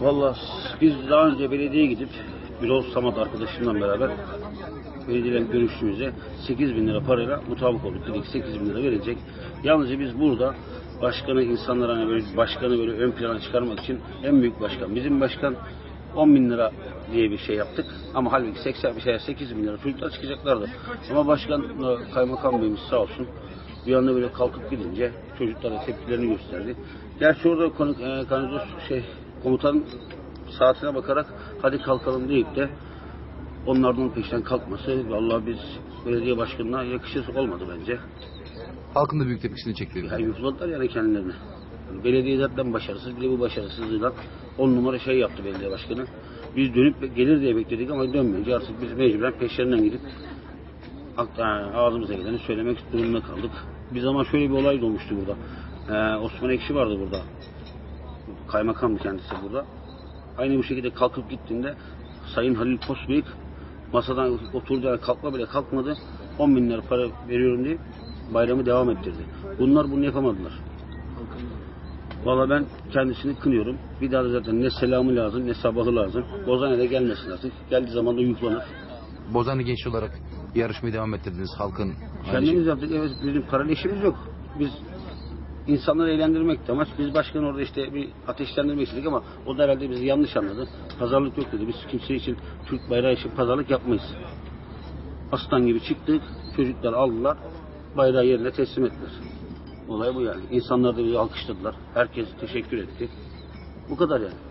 Valla biz daha önce belediyeye gidip Birol Samat arkadaşımla beraber belediyeyle görüştüğümüzde 8 bin lira parayla mutabık olduk. Dedik 8 bin lira verecek. Yalnızca biz burada başkanı insanlara hani böyle başkanı böyle ön plana çıkarmak için en büyük başkan. Bizim başkan 10 bin lira diye bir şey yaptık. Ama halbuki 80 bir şey 8 bin lira çocuklar çıkacaklardı. Ama başkan kaymakam beyimiz sağ olsun bir anda böyle kalkıp gidince çocuklar da tepkilerini gösterdi. Gerçi orada konu, e, kanalizasyon- şey, komutan saatine bakarak hadi kalkalım deyip de onlardan peşten kalkması vallahi biz belediye başkanına yakışır olmadı bence. Halkın da büyük tepkisini çekti. Yani yufladılar yani kendilerini. Belediye zaten başarısız, bir de bu başarısızlığıyla on numara şey yaptı belediye başkanı. Biz dönüp gelir diye bekledik ama dönmeyince artık biz mecburen peşlerinden gidip yani ağzımıza geleni söylemek durumunda kaldık. Bir zaman şöyle bir olay da olmuştu burada. Ee, Osman Ekşi vardı burada. Kaymakamdı kendisi burada. Aynı bu şekilde kalkıp gittiğinde Sayın Halil Posbeyik masadan oturdu yani kalkma bile kalkmadı. 10 bin lira para veriyorum diye bayramı devam ettirdi. Bunlar bunu yapamadılar. Valla ben kendisini kınıyorum. Bir daha da zaten ne selamı lazım ne sabahı lazım. Bozan'a da gelmesin artık. Geldiği zaman da yüklenir. Bozanlı genç olarak yarışmayı devam ettirdiniz halkın. Kendimiz yaptık. Evet bizim paralı işimiz yok. Biz insanları eğlendirmek de amaç. Biz başkan orada işte bir ateşlendirmek istedik ama o da herhalde bizi yanlış anladı. Pazarlık yok dedi. Biz kimse için Türk bayrağı için pazarlık yapmayız. Aslan gibi çıktık. Çocuklar aldılar. Bayrağı yerine teslim ettiler. Olay bu yani. İnsanlar da bizi alkışladılar. Herkes teşekkür etti. Bu kadar yani.